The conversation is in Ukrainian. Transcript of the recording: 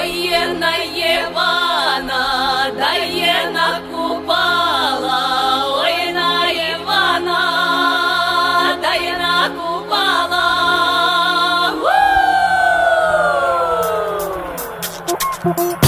Дає на дає на купала, ой на Євана, купала. -у!